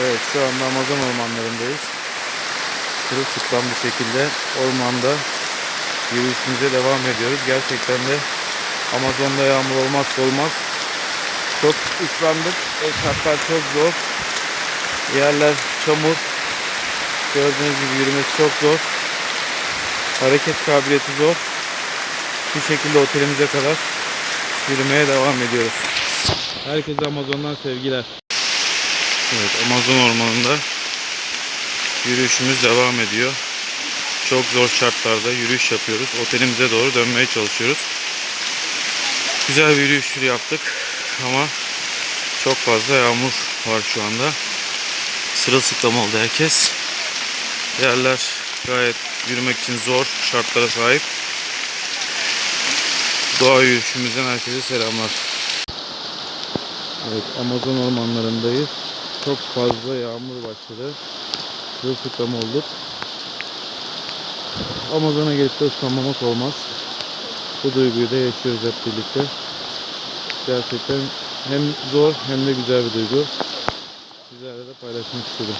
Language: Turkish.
Evet şu anda Amazon ormanlarındayız. Sırılsıklam bir şekilde ormanda yürüyüşümüze devam ediyoruz. Gerçekten de Amazon'da yağmur olmazsa olmaz. Çok ıslandık. E, şartlar çok zor. Yerler çamur. Gördüğünüz gibi yürümesi çok zor. Hareket kabiliyeti zor. Bir şekilde otelimize kadar yürümeye devam ediyoruz. Herkese Amazon'dan sevgiler. Evet Amazon ormanında yürüyüşümüz devam ediyor. Çok zor şartlarda yürüyüş yapıyoruz. Otelimize doğru dönmeye çalışıyoruz. Güzel bir yürüyüş yaptık ama çok fazla yağmur var şu anda. Sırılsıklam oldu herkes. Yerler gayet yürümek için zor şartlara sahip. Doğa yürüyüşümüzden herkese selamlar. Evet Amazon ormanlarındayız. Çok fazla yağmur başladı. Sırılsıklam olduk. Amazon'a gelip de ıslanmamak olmaz. Bu duyguyu da yaşıyoruz hep birlikte. Gerçekten hem zor hem de güzel bir duygu. Sizlerle de paylaşmak istedim.